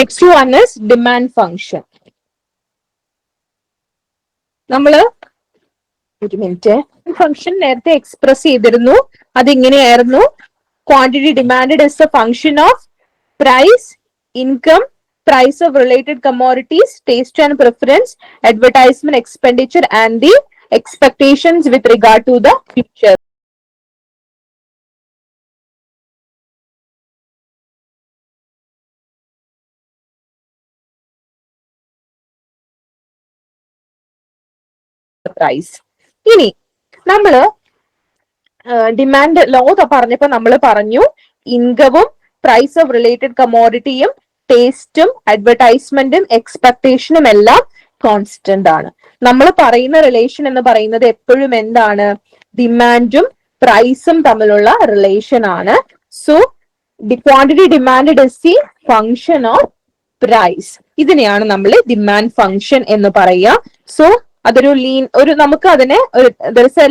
Next one is demand function നമ്മൾ ഒരു minute. Function നേരത്തെ എക്സ്പ്രസ് ചെയ്തിരുന്നു. അതിങ്ങനെയായിരുന്നു. Quantity demand is a function of price income price of related commodities taste and preference advertisement expenditure and the expectations with regard to the future price ഇനി നമ്മൾ demand law പറഞ്ഞപ്പോ നമ്മൾ പറഞ്ഞു ഇൻകവും price of related കമോഡിറ്റിയും ടേസ്റ്റും അഡ്വർടൈസ്മെന്റും എക്സ്പെക്ടേഷനും എല്ലാം കോൺസ്റ്റന്റ് ആണ്. നമ്മൾ പറയുന്ന റിലേഷൻ എന്ന് പറയുന്നത് എപ്പോഴും എന്താണ്? ഡിമാൻഡും പ്രൈസും തമ്മിലുള്ള റിലേഷൻ ആണ്. So the quantity demand is the function of price ഇതിനെയാണ് നമ്മൾ ഡിമാൻഡ് ഫങ്ഷൻ എന്ന് പറയുക സോ അതൊരു ലീൻ ഒരു നമുക്ക് അതിനെ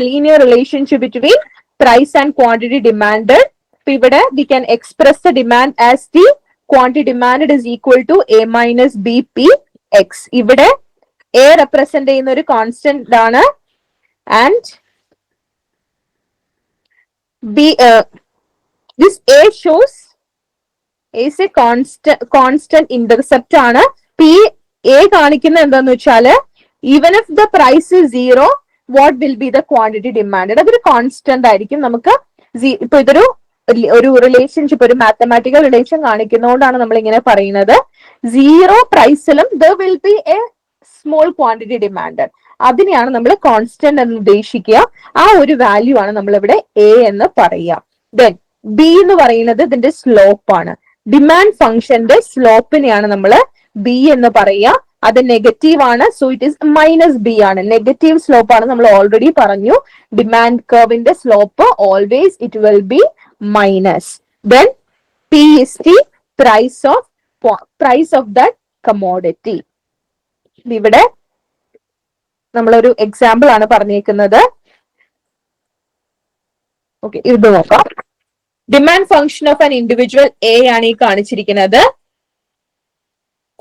linear relationship between price and quantity demand അപ്പൊ ഇവിടെ we can express the demand as the quantity demand is equal to a minus b p x ഇവിടെ എ റെപ്രസെന്റ് ചെയ്യുന്ന ഒരു കോൺസ്റ്റന്റ് ആണ് and b this a shows as a constant constant intercept ആണ്. P a കാണിക്കുന്ന എന്താന്ന് വെച്ചാൽ even if the price zero what will be the quantity demand അതൊരു constant ആയിരിക്കും. നമുക്ക് ഇപ്പൊ ഇതൊരു ഒരു റിലേഷൻഷിപ്പ് ഒരു മാത്തമാറ്റിക്കൽ റിലേഷൻ കാണിക്കുന്നതുകൊണ്ടാണ് നമ്മൾ ഇങ്ങനെ പറയുന്നത്. Zero പ്രൈസിലും the will be a small quantity demand അതിനെയാണ് നമ്മൾ കോൺസ്റ്റന്റ് എന്ന് ഉദ്ദേശിക്കുക. ആ ഒരു വാല്യൂ ആണ് നമ്മൾ ഇവിടെ എ എന്ന് പറയുക. ദെൻ ബി എന്ന് പറയുന്നത് ഇതിന്റെ സ്ലോപ്പ് ആണ്. ഡിമാൻഡ് ഫംഗ്ഷന്റെ സ്ലോപ്പിനെയാണ് നമ്മൾ ബി എന്ന് പറയുക. അത് നെഗറ്റീവ് ആണ്. So it is minus b ആണ്. നെഗറ്റീവ് സ്ലോപ്പ് ആണ് നമ്മൾ ഓൾറെഡി പറഞ്ഞു. ഡിമാൻഡ് കർവിന്റെ slope always it will be minus then p is the price of price of the commodity ഇവിടെ നമ്മളൊരു എക്സാമ്പിൾ ആണ് പറഞ്ഞേക്കുന്നത്. ഓക്കെ ഇത് നോക്കാം. Demand function of an individual a ആണ് ഈ കാണിച്ചിരിക്കുന്നത്.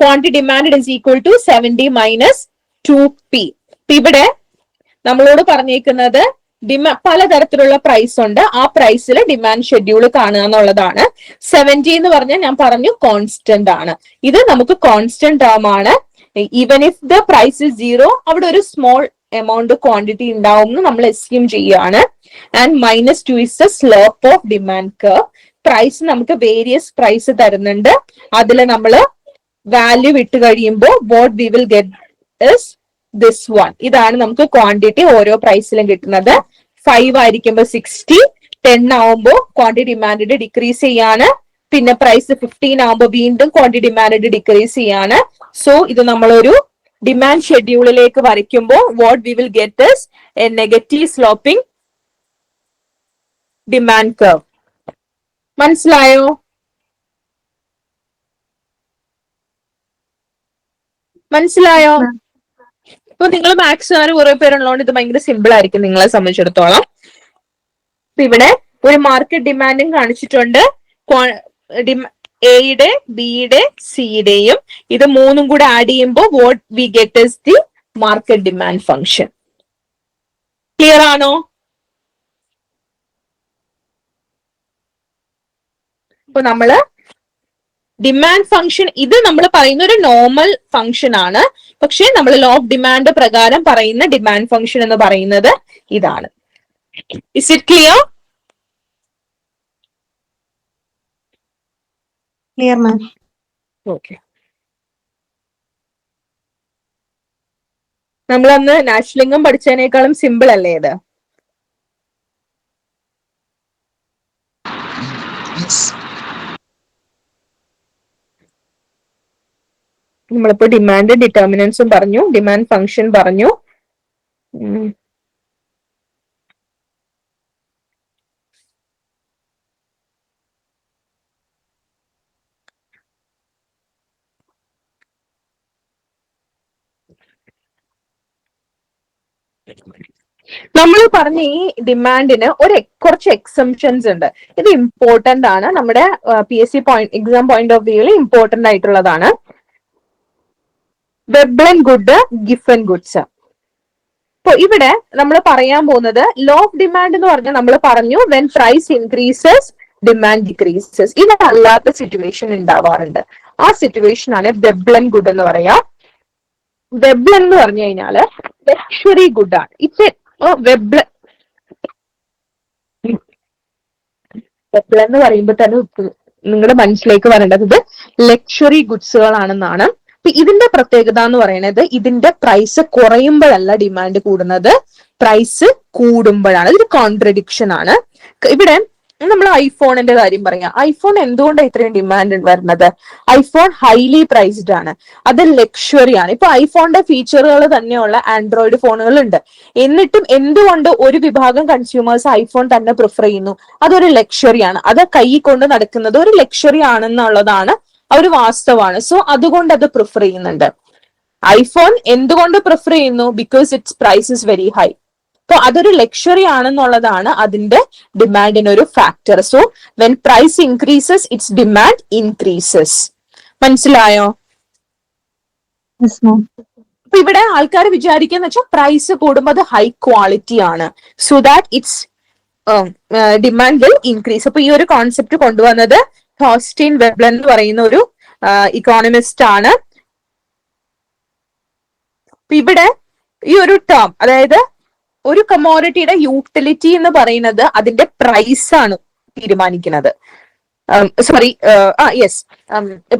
Quantity demand is equal to seventy minus two p ഇവിടെ നമ്മളോട് പറഞ്ഞേക്കുന്നത് ഡിമാ പലതരത്തിലുള്ള പ്രൈസ് ഉണ്ട്. ആ പ്രൈസിൽ ഡിമാൻഡ് ഷെഡ്യൂൾ കാണുക എന്നുള്ളതാണ്. സെവന്റി എന്ന് പറഞ്ഞാൽ ഞാൻ പറഞ്ഞു കോൺസ്റ്റന്റ് ആണ്. ഇത് നമുക്ക് കോൺസ്റ്റന്റ് ടേം ആണ്. Even if the price is zero അവിടെ ഒരു സ്മോൾ എമൗണ്ട് ക്വാണ്ടിറ്റി ഉണ്ടാവും എന്ന് നമ്മൾ എസ്യൂം ചെയ്യുകയാണ്. And minus two is the slope of demand curve price നമുക്ക് വേരിയസ് പ്രൈസ് തരുന്നുണ്ട്. അതിൽ നമ്മൾ വാല്യൂ ഇട്ട് കഴിയുമ്പോൾ what we will get is this one ഇതാണ് നമുക്ക് ക്വാണ്ടിറ്റി ഓരോ പ്രൈസിലും കിട്ടുന്നത്. ഫൈവ് ആയിരിക്കുമ്പോൾ സിക്സ്റ്റി ടെൻ ആവുമ്പോൾ ക്വാണ്ടിറ്റി ഡിമാൻഡ് ഡിക്രീസ് ചെയ്യാണ്. പിന്നെ പ്രൈസ് ഫിഫ്റ്റീൻ ആവുമ്പോൾ വീണ്ടും ക്വാണ്ടിറ്റി ഡിമാൻഡ് ഡിക്രീസ് ചെയ്യാണ്. സോ ഇത് നമ്മളൊരു ഡിമാൻഡ് ഷെഡ്യൂളിലേക്ക് വരയ്ക്കുമ്പോൾ what we will get is a negative sloping demand curve മനസ്സിലായോ? മനസ്സിലായോ? ഇപ്പൊ നിങ്ങൾ മാത്സുകാർ കുറെ പേരുള്ളതുകൊണ്ട് ഇത് ഭയങ്കര സിമ്പിൾ ആയിരിക്കും നിങ്ങളെ സംബന്ധിച്ചിടത്തോളം. ഇപ്പൊ ഇവിടെ ഒരു മാർക്കറ്റ് ഡിമാൻഡും കാണിച്ചിട്ടുണ്ട്. എയുടെ ബിയുടെ സിയുടെയും ഇത് മൂന്നും കൂടെ ആഡ് ചെയ്യുമ്പോൾ what we get is the market demand function clear ആണോ? ഇപ്പൊ നമ്മൾ ഡിമാൻഡ് ഫംഗ്ഷൻ ഇത് നമ്മൾ പറയുന്ന ഒരു നോർമൽ ഫംഗ്ഷൻ ആണ്. പക്ഷെ നമ്മൾ ലോ ഓഫ് ഡിമാൻഡ് പ്രകാരം പറയുന്ന ഡിമാൻഡ് ഫംഗ്ഷൻ എന്ന് പറയുന്നത് ഇതാണ്. Is it clear clear ma'am okay നമ്മൾ അന്ന് നാഷണലിംഗം പഠിച്ചതിനേക്കാളും സിമ്പിൾ അല്ലേ ഇത്? നമ്മളിപ്പോ ഡിമാൻഡ് ഡിറ്റർമിനൻസും പറഞ്ഞു ഡിമാൻഡ് ഫംഗ്ഷൻ പറഞ്ഞു. നമ്മൾ പറഞ്ഞ ഈ ഡിമാൻഡിന് ഒരു കുറച്ച് എക്സംഷൻസ് ഉണ്ട്. ഇത് ഇമ്പോർട്ടന്റ് ആണ്. നമ്മുടെ P S C point exam point of വ്യൂവിൽ ഇമ്പോർട്ടന്റ് ആയിട്ടുള്ളതാണ്. വെബ് ഗുഡ് ഗിഫൻ ഗുഡ്സ്. അപ്പൊ ഇവിടെ നമ്മൾ പറയാൻ പോകുന്നത് ലോ ഓഫ് ഡിമാൻഡ് എന്ന് പറഞ്ഞാൽ നമ്മൾ പറഞ്ഞു when price increases demand decreases ഇതല്ലാത്ത situation ഉണ്ടാവാറുണ്ട്. ആ സിറ്റുവേഷൻ ആണ് വെബ്ലൻ ഗുഡ് എന്ന് പറയാ. വെബ്ലൻ എന്ന് പറഞ്ഞു കഴിഞ്ഞാൽ ലക്ഷറി ഗുഡ് ആണ്. ഇറ്റ് വെബ്ലൻ വെബ്ലൻ എന്ന് പറയുമ്പോൾ തന്നെ നിങ്ങളുടെ മനസ്സിലേക്ക് വരേണ്ടത് ഇത് ലക്ഷറി ഗുഡ്സുകളാണെന്നാണ് അപ്പൊ ഇതിന്റെ പ്രത്യേകത എന്ന് പറയുന്നത് ഇതിന്റെ പ്രൈസ് കുറയുമ്പോഴല്ല ഡിമാൻഡ് കൂടുന്നത്. പ്രൈസ് കൂടുമ്പോഴാണ്. ഇതൊരു കോൺട്രഡിക്ഷൻ ആണ്. ഇവിടെ നമ്മൾ ഐഫോണിന്റെ കാര്യം പറയാം. ഐഫോൺ എന്തുകൊണ്ടാണ് ഇത്രയും ഡിമാൻഡ് വരുന്നത്? ഐഫോൺ ഹൈലി പ്രൈസ്ഡ് ആണ്. അത് ലക്ഷറി ആണ്. ഇപ്പൊ ഐഫോണിന്റെ ഫീച്ചറുകൾ തന്നെയുള്ള ആൻഡ്രോയിഡ് ഫോണുകൾ ഉണ്ട് എന്നിട്ടും എന്തുകൊണ്ട് ഒരു വിഭാഗം കൺസ്യൂമേഴ്സ് ഐഫോൺ തന്നെ പ്രിഫർ ചെയ്യുന്നു? അതൊരു ലക്ഷറി ആണ്. അത് കൈ കൊണ്ട് നടക്കുന്നത് ഒരു ലക്ഷറി ആണെന്നുള്ളതാണ് ഒരു വാസ്തവമാണ് സോ അതുകൊണ്ട് അത് പ്രിഫർ ചെയ്യുന്നുണ്ട്. ഐഫോൺ എന്തുകൊണ്ട് പ്രിഫർ ചെയ്യുന്നു? Because its price is very high അപ്പൊ അതൊരു ലക്ഷറി ആണെന്നുള്ളതാണ് അതിന്റെ ഡിമാൻഡിന് ഒരു factor so when price increases its demand increases മനസ്സിലായോ? അപ്പൊ ഇവിടെ ആൾക്കാർ വിചാരിക്കുന്ന വെച്ചാൽ പ്രൈസ് കൂടുമ്പോൾ അത് ഹൈ ക്വാളിറ്റി ആണ്. So that its demand will increase അപ്പൊ ഈ ഒരു കോൺസെപ്റ്റ് കൊണ്ടുവന്നത് ഹോസ്റ്റീൻ വെബ്ലൻ എന്ന് പറയുന്ന ഒരു ഇക്കോണമിസ്റ്റ് ആണ്. ഇവിടെ ഈ ഒരു ടേം അതായത് ഒരു കമോഡിറ്റിയുടെ യൂട്ടിലിറ്റി എന്ന് പറയുന്നത് അതിന്റെ പ്രൈസ് ആണ് തീരുമാനിക്കുന്നത്. സോറി ആ യെസ്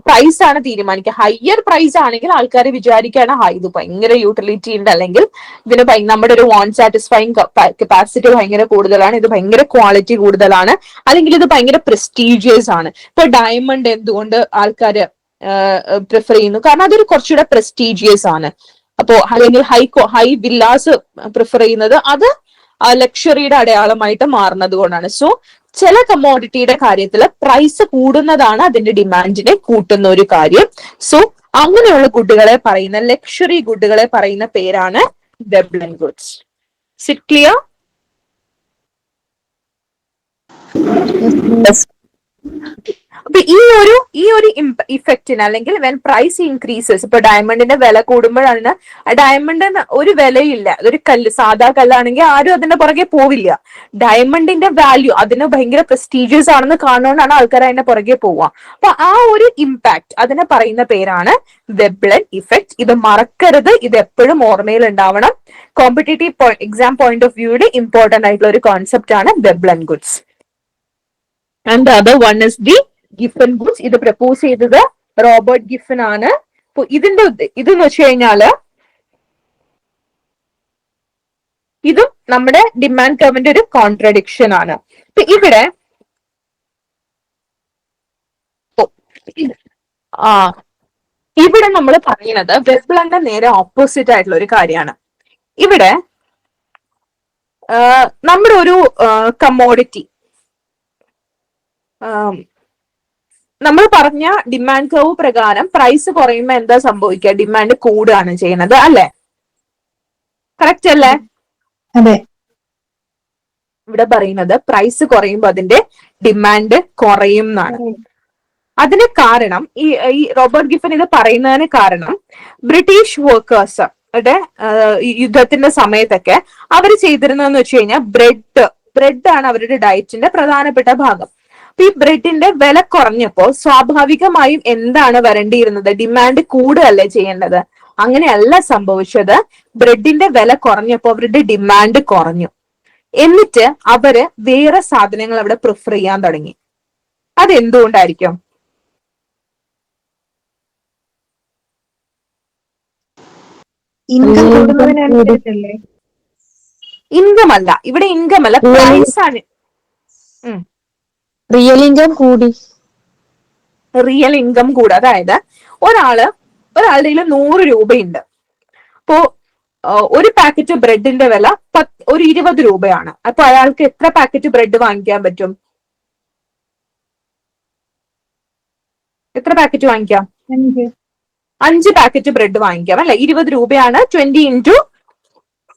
പ്രൈസ് ആണ് തീരുമാനിക്കുക ഹയർ പ്രൈസ് ആണെങ്കിൽ ആൾക്കാർ വിചാരിക്കുകയാണ് ഹൈ ഇത് ഭയങ്കര യൂട്ടിലിറ്റി ഉണ്ട്. അല്ലെങ്കിൽ ഇതിന് നമ്മുടെ ഒരു വോൺ സാറ്റിസ്ഫൈങ് കപ്പാസിറ്റി ഭയങ്കര കൂടുതലാണ് ഇത് ഭയങ്കര ക്വാളിറ്റി കൂടുതലാണ് അല്ലെങ്കിൽ ഇത് ഭയങ്കര പ്രസ്റ്റീജിയസ് ആണ്. ഇപ്പൊ ഡയമണ്ട് എന്തുകൊണ്ട് ആൾക്കാർ പ്രിഫർ ചെയ്യുന്നു? കാരണം അതൊരു കുറച്ചുകൂടെ പ്രസ്റ്റീജിയസ് ആണ്. അപ്പോ അല്ലെങ്കിൽ ഹൈ ഹൈ വില്ലാസ് പ്രിഫർ ചെയ്യുന്നത് അത് ലക്ഷറിയുടെ അടയാളമായിട്ട് മാറുന്നത് കൊണ്ടാണ്. സോ ചില കമ്മോഡിറ്റിയുടെ കാര്യത്തിൽ പ്രൈസ് കൂടുന്നതാണ് അതിന്റെ ഡിമാൻഡിനെ കൂട്ടുന്ന ഒരു കാര്യം. സോ അങ്ങനെയുള്ള ഗുഡുകളെ പറയുന്ന ലക്ഷറി ഗുഡുകളെ പറയുന്ന പേരാണ് ഡെബ്ലൻ ഗുഡ്സ് സിറ്റ് ക്ലിയർ അപ്പൊ ഈ ഒരു ഈ ഒരു ഇഫക്റ്റിന് അല്ലെങ്കിൽ വെൻ പ്രൈസ് ഇൻക്രീസസ് ഇപ്പൊ ഡയമണ്ടിന്റെ വില കൂടുമ്പോഴാണ് ഡയമണ്ടിന് ഒരു വിലയില്ല. അതൊരു കല്ല് സാധാ കല്ലാണെങ്കിൽ ആരും അതിന്റെ പുറകെ പോവില്ല. ഡയമണ്ടിന്റെ വാല്യൂ അതിന് ഭയങ്കര പ്രസ്റ്റീജിയസ് ആണെന്ന് കാണുകൊണ്ടാണ് ആൾക്കാർ അതിന്റെ പുറകെ പോവുക. അപ്പൊ ആ ഒരു ഇമ്പാക്ട് അതിനെ പറയുന്ന പേരാണ് വെബ്ലൻ ഇഫക്റ്റ് ഇത് മറക്കരുത്. ഇത് എപ്പോഴും ഓർമ്മയിൽ ഉണ്ടാവണം കോമ്പറ്റേറ്റീവ് എക്സാം പോയിന്റ് ഓഫ് വ്യൂയുടെ ഇമ്പോർട്ടന്റ് ആയിട്ടുള്ള ഒരു കോൺസെപ്റ്റ് ആണ് Veblen goods and other one is the Giffen goods ഇത് പ്രപ്പോസ് ചെയ്തത് റോബർട്ട് ഗിഫൻ ആണ്. അപ്പൊ ഇതിന്റെ ഇതെന്ന് വെച്ച് കഴിഞ്ഞാൽ ഇതും നമ്മുടെ ഡിമാൻഡ് കർവിന്റെ ഒരു കോൺട്രഡിക്ഷൻ ആണ്. അപ്പൊ ഇവിടെ ആ ഇവിടെ നമ്മൾ പറയുന്നത് വെബ്ലന്റെ നേരെ ഓപ്പോസിറ്റ് ആയിട്ടുള്ള ഒരു കാര്യമാണ്. ഇവിടെ നമ്മുടെ ഒരു കമ്മോഡിറ്റി നമ്മൾ പറഞ്ഞ ഡിമാൻഡ് കർവ് പ്രകാരം പ്രൈസ് കുറയുമ്പോൾ എന്താ സംഭവിക്കുക? ഡിമാൻഡ് കൂടുകയാണ് ചെയ്യുന്നത് അല്ലെ? കറക്റ്റ് അല്ലേ? അതെ. ഇവിടെ പറയുന്നത് പ്രൈസ് കുറയുമ്പോൾ അതിന്റെ ഡിമാൻഡ് കുറയും എന്നാണ്. അതിന് കാരണം ഈ ഈ റോബർട്ട് ഗിഫൻ ഇത് പറയുന്നതിന് കാരണം ബ്രിട്ടീഷ് വർക്കേഴ്സ് യുദ്ധത്തിന്റെ സമയത്തൊക്കെ അവർ ചെയ്തിരുന്നതെന്ന് വെച്ച് കഴിഞ്ഞാൽ ബ്രെഡ് ബ്രെഡ് ആണ് അവരുടെ ഡയറ്റിന്റെ പ്രധാനപ്പെട്ട ഭാഗം. അപ്പൊ ഈ ബ്രെഡിന്റെ വില കുറഞ്ഞപ്പോൾ സ്വാഭാവികമായും എന്താണ് വരേണ്ടിയിരുന്നത്? ഡിമാൻഡ് കൂടുകയല്ലേ ചെയ്യേണ്ടത്? അങ്ങനെയല്ല സംഭവിച്ചത്. ബ്രെഡിന്റെ വില കുറഞ്ഞപ്പോൾ അവരുടെ ഡിമാൻഡ് കുറഞ്ഞു. എന്നിട്ട് അവർ വേറെ സാധനങ്ങൾ അവിടെ പ്രിഫർ ചെയ്യാൻ തുടങ്ങി. അതെന്തുകൊണ്ടായിരിക്കും? ഇൻകം അല്ല. ഇവിടെ ഇൻകം അല്ല? പ്രൈസ് ആണ്. റിയൽ ഇൻകം കൂടി. റിയൽ ഇൻകം കൂടി. അതായത് ഒരാൾ ഒരാളുടെ കയ്യിൽ നൂറ് രൂപയുണ്ട്. അപ്പോ ഒരു പാക്കറ്റ് ബ്രെഡിന്റെ വില പത്ത് ഒരു ഇരുപത് രൂപയാണ്. അപ്പൊ അയാൾക്ക് എത്ര പാക്കറ്റ് ബ്രെഡ് വാങ്ങിക്കാൻ പറ്റും? എത്ര പാക്കറ്റ് വാങ്ങിക്കാം? അഞ്ച്. പാക്കറ്റ് ബ്രെഡ് വാങ്ങിക്കാം അല്ലെ? ഇരുപത് രൂപയാണ്. Twenty into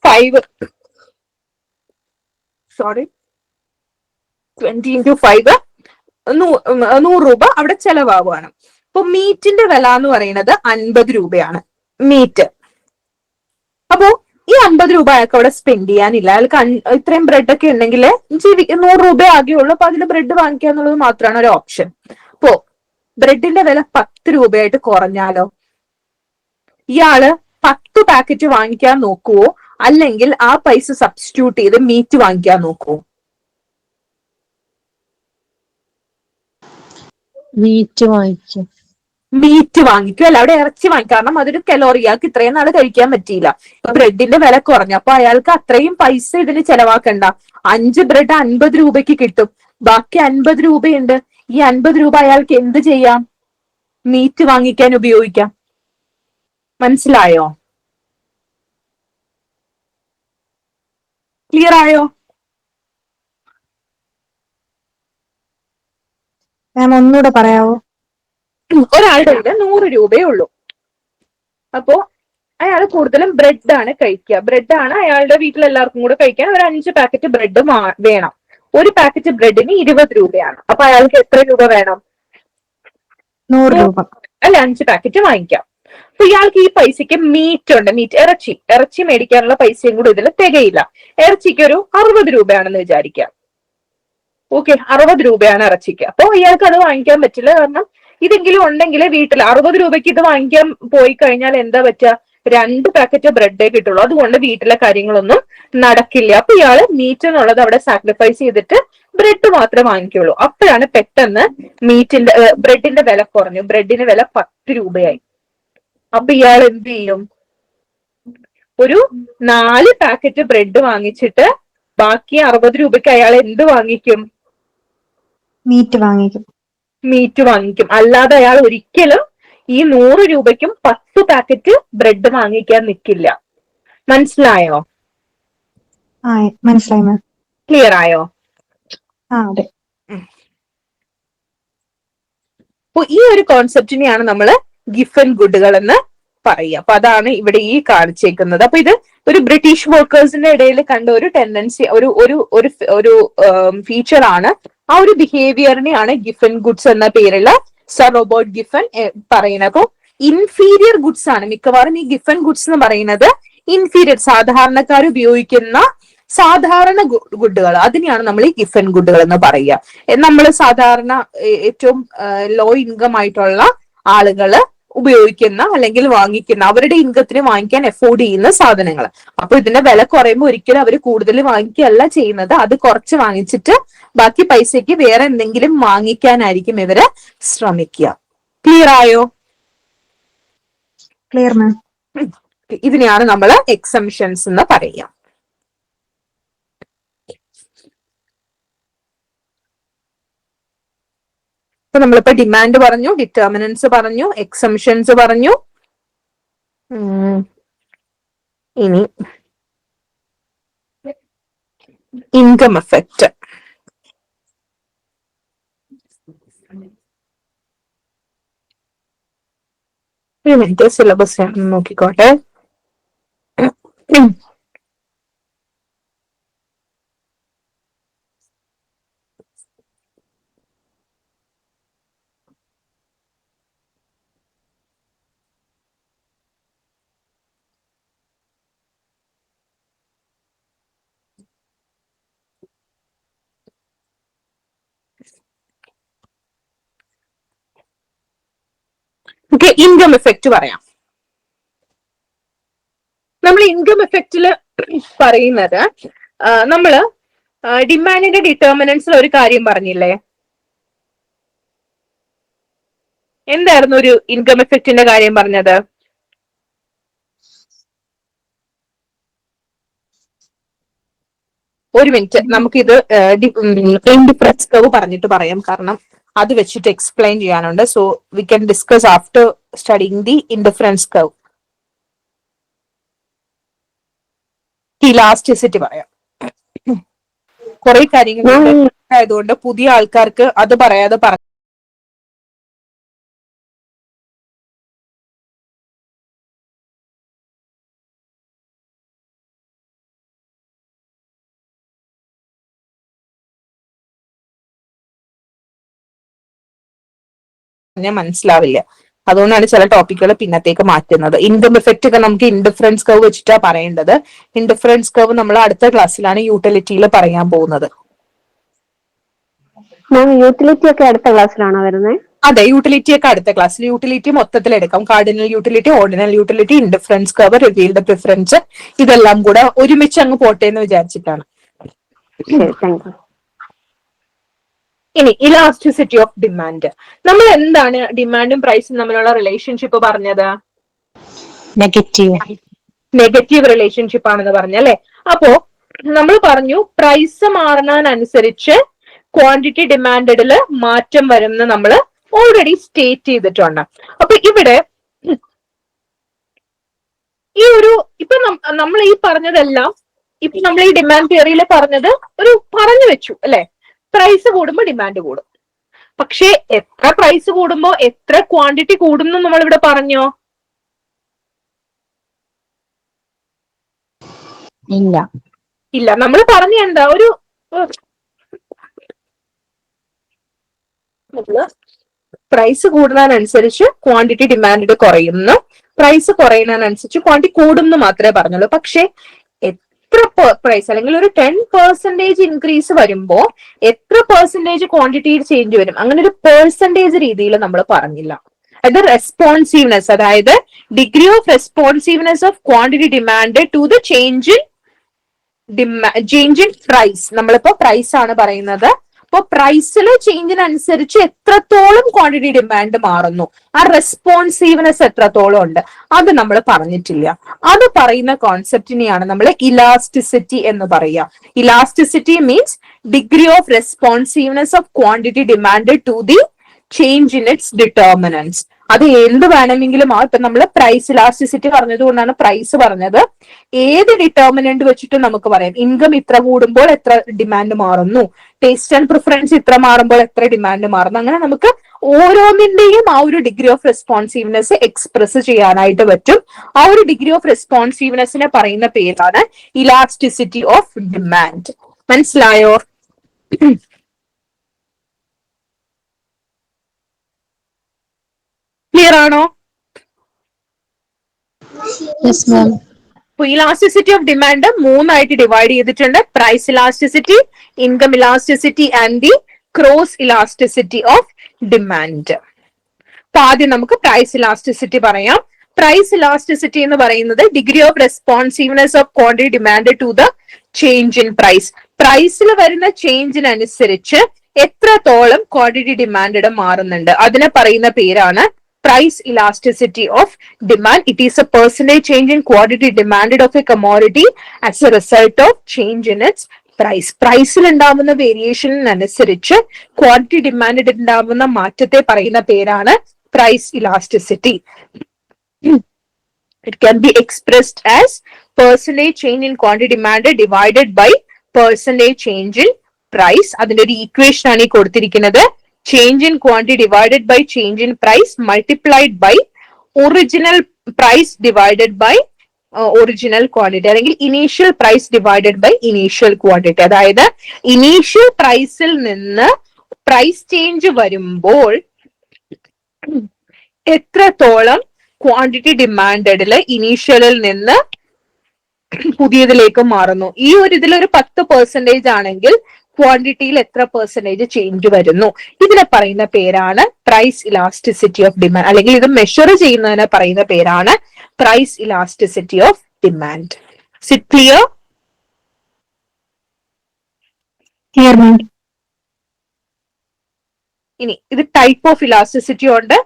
five sorry twenty into five നൂറ് രൂപ അവിടെ ചെലവാകുവാണ്. അപ്പൊ മീറ്റിന്റെ വില എന്ന് പറയുന്നത് അൻപത് രൂപയാണ് മീറ്റ് അപ്പോ ഈ അൻപത് രൂപ അയാൾക്ക് അവിടെ സ്പെൻഡ് ചെയ്യാനില്ല. അയാൾക്ക് ഇത്രയും ബ്രെഡ് ഒക്കെ ഉണ്ടെങ്കിൽ ജീവി നൂറ് രൂപ ആകെയുള്ളൂ അപ്പൊ അതിന് ബ്രെഡ് വാങ്ങിക്കുക എന്നുള്ളത് മാത്രമാണ് ഒരു ഓപ്ഷൻ അപ്പോ ബ്രെഡിന്റെ വില പത്ത് രൂപയായിട്ട് കുറഞ്ഞാലോ? ഇയാൾ പത്ത് പാക്കറ്റ് വാങ്ങിക്കാൻ നോക്കുവോ? അല്ലെങ്കിൽ ആ പൈസ സബ്സ്റ്റിറ്റ്യൂട്ട് ചെയ്ത് മീറ്റ് വാങ്ങിക്കാൻ നോക്കുവോ? മീറ്റ് വാങ്ങിക്കും മീറ്റ് വാങ്ങിക്കും. അല്ല അവിടെ ഇറച്ചി വാങ്ങിക്കും. കാരണം അതൊരു കലോറി ഇയാൾക്ക് ഇത്രയും നാൾ കഴിക്കാൻ പറ്റിയില്ല. ബ്രെഡിന്റെ വില കുറഞ്ഞു. അപ്പൊ അയാൾക്ക് അത്രയും പൈസ ഇതിന് ചെലവാക്കണ്ട. അഞ്ച് ബ്രെഡ് അൻപത് രൂപയ്ക്ക് കിട്ടും. ബാക്കി അൻപത് രൂപയുണ്ട്. ഈ അൻപത് രൂപ അയാൾക്ക് എന്ത് ചെയ്യാം? മീറ്റ് വാങ്ങിക്കാൻ ഉപയോഗിക്കാം. മനസ്സിലായോ? ക്ലിയർ ആയോ? മാം ഒന്നുകൂടെ പറയാവോ? ഒരാളുടെ കയ്യിൽ നൂറ് രൂപയേ ഉള്ളൂ. അപ്പോ അയാൾ കൂടുതലും ബ്രെഡ് ആണ് കഴിക്കുക. ബ്രെഡ് ആണ് അയാളുടെ വീട്ടിൽ എല്ലാവർക്കും കൂടെ കഴിക്കാൻ ഒരു അഞ്ച് പാക്കറ്റ് ബ്രെഡ് വേണം. ഒരു പാക്കറ്റ് ബ്രെഡിന് ഇരുപത് രൂപയാണ്. അപ്പൊ അയാൾക്ക് എത്ര രൂപ വേണം? നൂറ് രൂപ. അല്ല അഞ്ച് പാക്കറ്റ് വാങ്ങിക്കാം. അപ്പൊ ഇയാൾക്ക് ഈ പൈസക്ക് മീറ്റ് ഉണ്ട് മീറ്റ് ഇറച്ചി. ഇറച്ചി മേടിക്കാനുള്ള പൈസയും കൂടി ഇതിൽ തികയില്ല. ഇറച്ചിക്ക് ഒരു അറുപത് രൂപയാണെന്ന് വിചാരിക്കാം. ഓക്കെ അറുപത് രൂപയാണ് ഇറച്ചിക്ക്. അപ്പോൾ ഇയാൾക്ക് അത് വാങ്ങിക്കാൻ പറ്റില്ല. കാരണം ഇതെങ്കിലും ഉണ്ടെങ്കിൽ വീട്ടിൽ അറുപത് രൂപയ്ക്ക് ഇത് വാങ്ങിക്കാൻ പോയി കഴിഞ്ഞാൽ എന്താ പറ്റുക? രണ്ട് പാക്കറ്റ് ബ്രെഡേ കിട്ടുള്ളൂ. അതുകൊണ്ട് വീട്ടിലെ കാര്യങ്ങളൊന്നും നടക്കില്ല. അപ്പൊ ഇയാൾ മീറ്റ് എന്നുള്ളത് അവിടെ സാക്രിഫൈസ് ചെയ്തിട്ട് ബ്രെഡ് മാത്രമേ വാങ്ങിക്കുള്ളൂ. അപ്പോഴാണ് പെട്ടെന്ന് മീറ്റിന്റെ ബ്രെഡിന്റെ വില കുറഞ്ഞു. ബ്രെഡിന്റെ വില പത്ത് രൂപയായി. അപ്പൊ ഇയാൾ എന്ത് ചെയ്യും? ഒരു നാല് പാക്കറ്റ് ബ്രെഡ് വാങ്ങിച്ചിട്ട് ബാക്കി അറുപത് രൂപയ്ക്ക് അയാൾ എന്ത് വാങ്ങിക്കും? മീറ്റ് വാങ്ങിക്കും. മീറ്റ് വാങ്ങിക്കും. അല്ലാതെ അയാൾ ഒരിക്കലും ഈ നൂറ് രൂപയ്ക്കും പത്ത് പാക്കറ്റ് ബ്രെഡ് വാങ്ങിക്കാൻ നിൽക്കില്ല മനസ്സിലായോ? മനസ്സിലായി മാം ക്ലിയർ ആയോ? ആ അതെ. അപ്പൊ ഈ ഒരു കോൺസെപ്റ്റിനെയാണ് നമ്മൾ ഗിഫൻ ഗുഡുകൾ എന്ന് പറയുക. അപ്പൊ അതാണ് ഇവിടെ ഈ കാണിച്ചേക്കുന്നത്. അപ്പൊ ഇത് ഒരു ബ്രിട്ടീഷ് വർക്കേഴ്സിന്റെ ഇടയിൽ കണ്ട ഒരു ടെൻഡൻസി ഒരു ഒരു ഒരു ഒരു ഫീച്ചർ ആണ്. ആ ഒരു ബിഹേവിയറിനെയാണ് ഗിഫൻ ഗുഡ്സ് എന്ന പേരുള്ള സർ റോബോട്ട് ഗിഫൻ പറയുന്നത്. അപ്പോ ഇൻഫീരിയർ ഗുഡ്സ് ആണ്. മിക്കവാറും ഈ ഗിഫൻ ഗുഡ്സ് എന്ന് പറയുന്നത് ഇൻഫീരിയർ സാധാരണക്കാർ ഉപയോഗിക്കുന്ന സാധാരണ ഗുഡുകൾ. അതിനെയാണ് നമ്മൾ ഈ ഗിഫൻ ഗുഡുകൾ എന്ന് പറയുക. നമ്മൾ സാധാരണ ഏറ്റവും ലോ ഇൻകം ആയിട്ടുള്ള ആളുകൾ ഉപയോഗിക്കുന്ന അല്ലെങ്കിൽ വാങ്ങിക്കുന്ന അവരുടെ ഇൻകത്തിന് വാങ്ങിക്കാൻ എഫോർഡ് ചെയ്യുന്ന സാധനങ്ങൾ. അപ്പൊ ഇതിന്റെ വില കുറയുമ്പോൾ ഒരിക്കലും അവർ കൂടുതൽ വാങ്ങിക്കുകയല്ല ചെയ്യുന്നത്. അത് കുറച്ച് വാങ്ങിച്ചിട്ട് ബാക്കി പൈസയ്ക്ക് വേറെ എന്തെങ്കിലും വാങ്ങിക്കാനായിരിക്കും ഇവർ ശ്രമിക്കുക. ക്ലിയർ ആയോ? ക്ലിയർ മാം ഇതിനെയാണ് നമ്മൾ എക്സംഷൻസ് എന്ന് പറയുക. ഇപ്പൊ നമ്മളിപ്പോ ഡിമാൻഡ് പറഞ്ഞു ഡിറ്റർമിനൻസ് പറഞ്ഞു എക്സംഷൻസ് പറഞ്ഞു. ഇനി ഇൻകം എഫക്റ്റ് ഒരു സിലബസ് നോക്കിക്കോട്ടെ ഓക്കെ ഇൻകം എഫക്റ്റ് പറയാം. നമ്മൾ ഇൻകം എഫക്റ്റിൽ പറയുന്നത് നമ്മൾ ഡിമാൻഡിന്റെ ഡിറ്റർമിനൻസിൽ ഒരു കാര്യം പറഞ്ഞില്ലേ? എന്തായിരുന്നു ഒരു ഇൻകം എഫക്റ്റിന്റെ കാര്യം പറഞ്ഞത്? ഒരു മിനിറ്റ് നമുക്കിത് കർവ് പറഞ്ഞിട്ട് പറയാം. കാരണം അത് വെച്ചിട്ട് എക്സ്പ്ലെയിൻ ചെയ്യാനുണ്ട്. So we can discuss after studying the indifference curve elasticity പറയാം. കുറെ കാര്യങ്ങൾ ആയതുകൊണ്ട് പുതിയ ആൾക്കാർക്ക് അത് പറയാതെ പറഞ്ഞാൽ മനസ്സിലാവില്ല. അതുകൊണ്ടാണ് ചില ടോപ്പിക്കുകൾ പിന്നത്തേക്ക് മാറ്റുന്നത്. ഇൻകം ഇഫക്റ്റ് ഒക്കെ നമുക്ക് ഇൻഡിഫറൻസ് കർവ് വെച്ചിട്ടാണ് പറയേണ്ടത്. ഇൻഡിഫറൻസ് കർവ് നമ്മൾ അടുത്ത ക്ലാസ്സിലാണ് യൂട്ടിലിറ്റിയിൽ പറയാൻ പോകുന്നത്. യൂട്ടിലിറ്റി ഒക്കെ അടുത്ത ക്ലാസ്സിലാണോ വരുന്നത് അതെ യൂട്ടിലിറ്റി ഒക്കെ അടുത്ത ക്ലാസ്സിൽ യൂട്ടിലിറ്റി മൊത്തത്തിൽ എടുക്കാം. Cardinal utility ordinal utility indifference curve revealed preference ഇതെല്ലാം കൂടെ ഒരുമിച്ച് അങ്ങ് പോട്ടെ എന്ന് വിചാരിച്ചിട്ടാണ്. ശരി താങ്ക് യു ഇനി ഇലാസ്റ്റിസിറ്റി ഓഫ് ഡിമാൻഡ് നമ്മൾ എന്താണ് ഡിമാൻഡും പ്രൈസും തമ്മിലുള്ള റിലേഷൻഷിപ്പ് പറഞ്ഞത്? നെഗറ്റീവ് നെഗറ്റീവ് റിലേഷൻഷിപ്പ് ആണെന്ന് പറഞ്ഞല്ലേ അപ്പോ നമ്മൾ പറഞ്ഞു പ്രൈസ് മാറുന്നതിനനുസരിച്ച് ക്വാണ്ടിറ്റി ഡിമാൻഡിൽ മാറ്റം വരുമെന്ന് നമ്മൾ ഓൾറെഡി സ്റ്റേറ്റ് ചെയ്തിട്ടുണ്ട്. അപ്പൊ ഇവിടെ ഈ ഒരു ഇപ്പൊ നമ്മൾ ഈ പറഞ്ഞതെല്ലാം ഇപ്പൊ നമ്മൾ ഈ ഡിമാൻഡ് തിയറിയിൽ പറഞ്ഞത് ഒരു പറഞ്ഞു വെച്ചു അല്ലെ? പ്രൈസ് കൂടുമ്പോൾ ഡിമാൻഡ് കൂടും. പക്ഷേ എത്ര പ്രൈസ് കൂടുമ്പോ എത്ര ക്വാണ്ടിറ്റി കൂടുന്നു നമ്മൾ ഇവിടെ പറഞ്ഞോ? ഇല്ല. ഇല്ല. നമ്മൾ പറഞ്ഞ എന്താ? ഒരു പ്രൈസ് കൂടുന്നതിനനുസരിച്ച് ക്വാണ്ടിറ്റി ഡിമാൻഡ് കുറയുന്നു. പ്രൈസ് കുറയുന്നതിനനുസരിച്ച് ക്വാണ്ടിറ്റി കൂടുന്നു മാത്രമേ പറഞ്ഞുള്ളൂ. പക്ഷെ എത്ര പ്രൈസ് അല്ലെങ്കിൽ ഒരു ടെൻ പെർസെന്റേജ് ഇൻക്രീസ് വരുമ്പോ എത്ര പെർസെന്റേജ് ക്വാണ്ടിറ്റിയിൽ ചേഞ്ച് വരും? അങ്ങനെ ഒരു പെർസെന്റേജ് രീതിയിൽ നമ്മൾ പറഞ്ഞില്ല. അത് റെസ്പോൺസീവ്നെസ് അതായത് degree of responsiveness of quantity demand to the change in change in price നമ്മളിപ്പോ പ്രൈസ് ആണ് പറയുന്നത്. അപ്പൊ പ്രൈസിലെ ചേഞ്ചിനനുസരിച്ച് എത്രത്തോളം ക്വാണ്ടിറ്റി ഡിമാൻഡ് മാറുന്നു? ആ റെസ്പോൺസീവ്നെസ് എത്രത്തോളം ഉണ്ട്? അത് നമ്മൾ പറഞ്ഞിട്ടില്ല. അത് പറയുന്ന കോൺസെപ്റ്റിനെയാണ് നമ്മൾ ഇലാസ്റ്റിസിറ്റി എന്ന് പറയുക. Elasticity means degree of responsiveness of quantity demand to the change in its determinants അത് എന്ത് വേണമെങ്കിലും ആ ഇപ്പൊ നമ്മൾ പ്രൈസ് ഇലാസ്റ്റിസിറ്റി പറഞ്ഞതുകൊണ്ടാണ് പ്രൈസ് പറഞ്ഞത് ഏത് ഡിറ്റർമിനന്റ് വെച്ചിട്ട് നമുക്ക് പറയാം. ഇൻകം ഇത്ര കൂടുമ്പോൾ എത്ര ഡിമാൻഡ് മാറുന്നു? ടേസ്റ്റ് ആൻഡ് പ്രിഫറൻസ് ഇത്ര മാറുമ്പോൾ എത്ര ഡിമാൻഡ് മാറുന്നു? അങ്ങനെ നമുക്ക് ഓരോന്നിന്റെയും ആ ഒരു ഡിഗ്രി ഓഫ് റെസ്പോൺസീവ്നെസ് എക്സ്പ്രസ് ചെയ്യാനായിട്ട് പറ്റും. ആ ഒരു ഡിഗ്രി ഓഫ് റെസ്പോൺസീവ്നെസ്സിനെ പറയുന്ന പേരാണ് ഇലാസ്റ്റിസിറ്റി ഓഫ് ഡിമാൻഡ് മനസ്സിലായോ? ക്ലിയർ ആണോ? ഇലാസ്റ്റിസിറ്റി ഓഫ് ഡിമാൻഡ് മൂന്നായിട്ട് ഡിവൈഡ് ചെയ്തിട്ടുണ്ട്. Price elasticity income elasticity and the cross elasticity of demand. അപ്പൊ ആദ്യം നമുക്ക് പ്രൈസ് ഇലാസ്റ്റിസിറ്റി പറയാം. പ്രൈസ് ഇലാസ്റ്റിസിറ്റി എന്ന് പറയുന്നത് degree of responsiveness of quantity demand to the change in price. പ്രൈസിൽ വരുന്ന ചേഞ്ചിനനുസരിച്ച് എത്രത്തോളം ക്വാണ്ടിറ്റി ഡിമാൻഡ് മാറുന്നുണ്ട്. അതിനെ പറയുന്ന പേരാണ് price elasticity of demand. It is a percentage change in quantity demanded of a commodity as a result of change in its price പ്രൈസിൽ ഉണ്ടാവുന്ന വേരിയേഷനനുസരിച്ച് ക്വാണ്ടിറ്റി ഡിമാൻഡ് ഉണ്ടാവുന്ന മാറ്റത്തെ പറയുന്ന പേരാണ് price elasticity it can be expressed as percentage change in quantity demand divided by percentage change in price അതിന്റെ ഒരു equation ആണ് ഈ കൊടുത്തിരിക്കുന്നത്. Change in quantity divided by change in price multiplied by original price divided by original quantity അല്ലെങ്കിൽ initial price divided by initial quantity അതായത് initial പ്രൈസിൽ നിന്ന് price change വരുമ്പോൾ എത്രത്തോളം ക്വാണ്ടിറ്റി ഡിമാൻഡിൽ ഇനീഷ്യലിൽ നിന്ന് പുതിയതിലേക്ക് മാറുന്നു. ഈ ഒരു ഇതിൽ ഒരു പത്ത് പെർസെന്റേജ് ആണെങ്കിൽ ക്വാണ്ടിറ്റിയിൽ എത്ര പെർസെന്റേജ് ചേഞ്ച് വരുന്നു? ഇതിനെ പറയുന്ന പേരാണ് പ്രൈസ് ഇലാസ്റ്റിസിറ്റി ഓഫ് ഡിമാൻഡ് അല്ലെങ്കിൽ ഇത് മെഷർ ചെയ്യുന്നതിനെ പറയുന്ന പേരാണ് price elasticity of demand sit clear clear ഇനി ഇത് ടൈപ്പ് ഓഫ് ഇലാസ്റ്റിസിറ്റി ഉണ്ട്.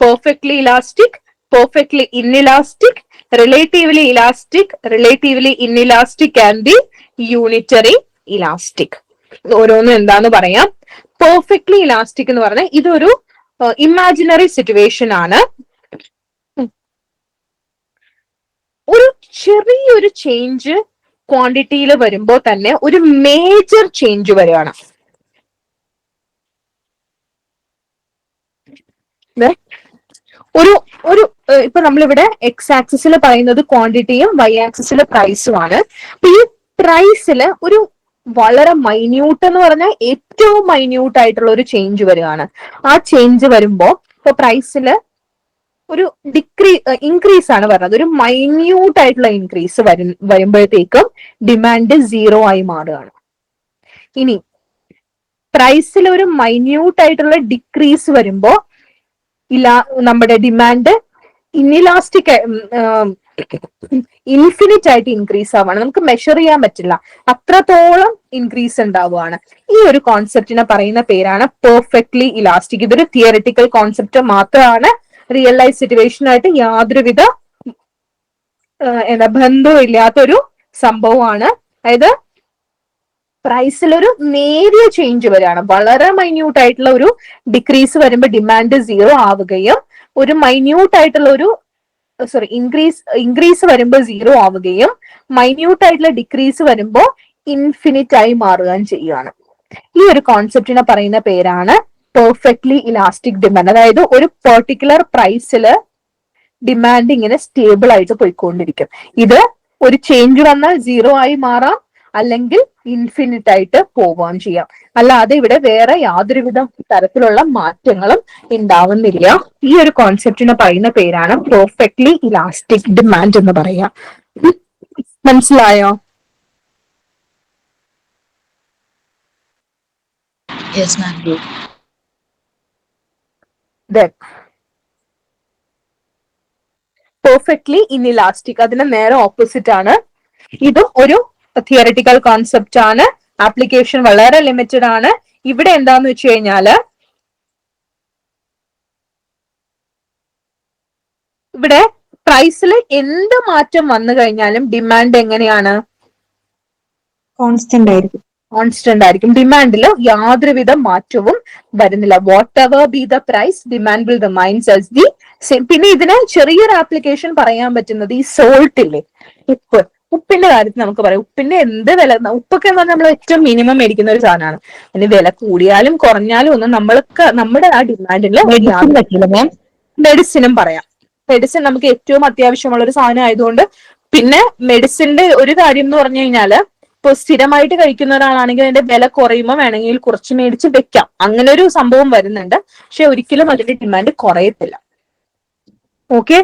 Perfectly elastic perfectly inelastic relatively elastic relatively inelastic and the unitary elastic ഓരോന്നും എന്താന്ന് പറയാം. പെർഫെക്റ്റ്ലി ഇലാസ്റ്റിക് എന്ന് പറഞ്ഞാൽ ഇതൊരു ഇമാജിനറി സിറ്റുവേഷൻ ആണ്. ഒരു ചെറിയൊരു ചേഞ്ച് ക്വാണ്ടിറ്റിയിൽ വരുമ്പോൾ തന്നെ ഒരു മേജർ ചേഞ്ച് വരികയാണ്. ഒരു ഒരു ഇപ്പൊ നമ്മളിവിടെ എക്സ് ആക്സിസിൽ പറയുന്നത് ക്വാണ്ടിറ്റിയും വൈ ആക്സിസിൽ പ്രൈസും ആണ്. അപ്പൊ ഈ പ്രൈസിൽ ഒരു വളരെ മൈന്യൂട്ട് എന്ന് പറഞ്ഞാൽ ഏറ്റവും മൈന്യൂട്ട് ആയിട്ടുള്ള ഒരു ചേഞ്ച് വരികയാണ്. ആ ചേഞ്ച് വരുമ്പോൾ ഇപ്പൊ പ്രൈസിൽ ഒരു ഡിക്രീ ഇൻക്രീസ് ആണ് പറഞ്ഞത് ഒരു മൈന്യൂട്ട് ആയിട്ടുള്ള ഇൻക്രീസ് വരും വരുമ്പോഴത്തേക്കും ഡിമാൻഡ് സീറോ ആയി മാറുകയാണ്. ഇനി പ്രൈസിൽ ഒരു മൈന്യൂട്ട് ആയിട്ടുള്ള ഡിക്രീസ് വരുമ്പോ ഇല്ല നമ്മുടെ ഡിമാൻഡ് ഇന്നിലാസ്റ്റിക് ഇൻഫിനിറ്റ് ആയിട്ട് ഇൻക്രീസ് ആവുകയാണ് നമുക്ക് മെഷർ ചെയ്യാൻ പറ്റില്ല. അത്രത്തോളം ഇൻക്രീസ് ഉണ്ടാവുകയാണ് ഈ ഒരു കോൺസെപ്റ്റിനെ പറയുന്ന പേരാണ് പെർഫെക്റ്റ്ലി ഇലാസ്റ്റിക് ഇതൊരു തിയറിറ്റിക്കൽ കോൺസെപ്റ്റ് മാത്രമാണ്. റിയൽ ലൈഫ് സിറ്റുവേഷനായിട്ട് യാതൊരുവിധ എന്താ ബന്ധവും ഇല്ലാത്തൊരു സംഭവമാണ്. അതായത് പ്രൈസിൽ ഒരു നേരിയ ചേഞ്ച് വരികയാണ്. വളരെ മൈന്യൂട്ട് ആയിട്ടുള്ള ഒരു ഡിക്രീസ് വരുമ്പോൾ ഡിമാൻഡ് സീറോ ആവുകയും ഒരു മൈന്യൂട്ട് ആയിട്ടുള്ള ഒരു സോറി ഇൻക്രീസ് ഇൻക്രീസ് വരുമ്പോൾ സീറോ ആവുകയും മൈന്യൂട്ട് ആയിട്ടുള്ള ഡിക്രീസ് വരുമ്പോൾ ഇൻഫിനിറ്റ് ആയി മാറുകയും ചെയ്യുകയാണ് ഈ ഒരു കോൺസെപ്റ്റിനെ പറയുന്ന പേരാണ് പെർഫെക്റ്റ്ലി ഇലാസ്റ്റിക് ഡിമാൻഡ് അതായത് ഒരു പെർട്ടിക്കുലർ പ്രൈസിൽ ഡിമാൻഡ് ഇങ്ങനെ സ്റ്റേബിൾ ആയിട്ട് പോയിക്കൊണ്ടിരിക്കും. ഇത് ഒരു ചേഞ്ച് വന്നാൽ സീറോ ആയി മാറാം അല്ലെങ്കിൽ ഇൻഫിനിറ്റ് ആയിട്ട് പോവുകയും ചെയ്യാം. അല്ലാതെ ഇവിടെ വേറെ യാതൊരുവിധ തരത്തിലുള്ള മാറ്റങ്ങളും ഉണ്ടാവുന്നില്ല. ഈ ഒരു കോൺസെപ്റ്റിനെ പറയുന്ന പേരാണ് പെർഫെക്റ്റ്ലി ഇലാസ്റ്റിക് ഡിമാൻഡ് എന്ന് പറയാം. മനസ്സിലായോ? ഇൻ then പെർഫെക്റ്റ്ലി ഇൻഇലാസ്റ്റിക് അതിന് നേരെ ഓപ്പോസിറ്റ് ആണ്. ഇത് ഒരു തിയററ്റിക്കൽ കോൺസെപ്റ്റ് ആണ്. ആപ്ലിക്കേഷൻ വളരെ ലിമിറ്റഡ് ആണ്. ഇവിടെ എന്താന്ന് വെച്ച് കഴിഞ്ഞാൽ ഇവിടെ പ്രൈസിൽ എന്ത് മാറ്റം വന്നു കഴിഞ്ഞാലും ഡിമാൻഡ് എങ്ങനെയാണ്? കോൺസ്റ്റന്റ് ആയിരിക്കും. കോൺസ്റ്റന്റ് ആയിരിക്കും. ഡിമാൻഡിൽ യാതൊരുവിധ മാറ്റവും വരുന്നില്ല. Whatever be the price demand will remains as the പിന്നെ ഇതിന് ചെറിയൊരു ആപ്ലിക്കേഷൻ പറയാൻ പറ്റുന്നത് ഈ സോൾട്ട് ഇല്ലേ? ഉപ്പ് ഉപ്പിന്റെ കാര്യത്തിൽ നമുക്ക് പറയാം. ഉപ്പിന്റെ എന്ത് വില ഉപ്പൊക്കെ എന്ന് പറഞ്ഞാൽ നമ്മൾ ഏറ്റവും മിനിമം മേടിക്കുന്ന ഒരു സാധനമാണ്. അതിന് വില കൂടിയാലും കുറഞ്ഞാലും ഒന്നും നമ്മൾക്ക് നമ്മുടെ ആ മാം മെഡിസിനും പറയാം. മെഡിസിൻ നമുക്ക് ഏറ്റവും അത്യാവശ്യമുള്ള ഒരു സാധനം ആയതുകൊണ്ട് പിന്നെ മെഡിസിന്റെ ഒരു കാര്യം എന്ന് പറഞ്ഞു കഴിഞ്ഞാൽ ഇപ്പൊ സ്ഥിരമായിട്ട് കഴിക്കുന്ന ഒരാളാണെങ്കിൽ അതിന്റെ വില കുറയുമ്പോൾ വേണമെങ്കിൽ കുറച്ച് മേടിച്ച് വെക്കാം. അങ്ങനെ ഒരു സംഭവം വരുന്നുണ്ട്. പക്ഷെ ഒരിക്കലും അതിന്റെ ഡിമാൻഡ് കുറയത്തില്ല. ഓക്കെ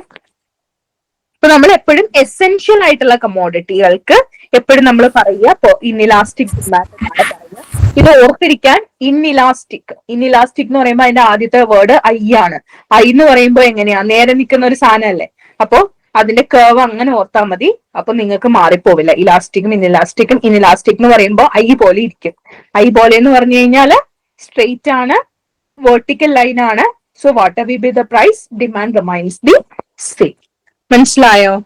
ഇപ്പൊ നമ്മൾ എപ്പോഴും എസെൻഷ്യൽ ആയിട്ടുള്ള കമോഡിറ്റികൾക്ക് എപ്പോഴും നമ്മൾ പറയുക ഇന്നിലാസ്റ്റിക് ഇത് ഓർത്തിരിക്കാൻ ഇന്നിലാസ്റ്റിക് ഇന്നിലാസ്റ്റിക് എന്ന് പറയുമ്പോൾ അതിന്റെ ആദ്യത്തെ വേർഡ് ഐ ആണ്. ഐ എന്ന് പറയുമ്പോൾ എങ്ങനെയാ? നേരെ നിൽക്കുന്ന ഒരു സാധനമല്ലേ? അപ്പോ അതിന്റെ കേവ് അങ്ങനെ ഓർത്താൽ മതി. അപ്പൊ നിങ്ങൾക്ക് മാറിപ്പോവില്ല. ഇലാസ്റ്റിക്കും ഇന്നിലാസ്റ്റിക്കും ഇന്നിലാസ്റ്റിക് എന്ന് പറയുമ്പോൾ ഐ പോലെ ഇരിക്കും. ഐ പോലെ എന്ന് പറഞ്ഞു കഴിഞ്ഞാൽ സ്ട്രെയിറ്റ് ആണ് വെർട്ടിക്കൽ ലൈൻ ആണ്. So what we be the price demand remains the same മനസ്സിലായോ?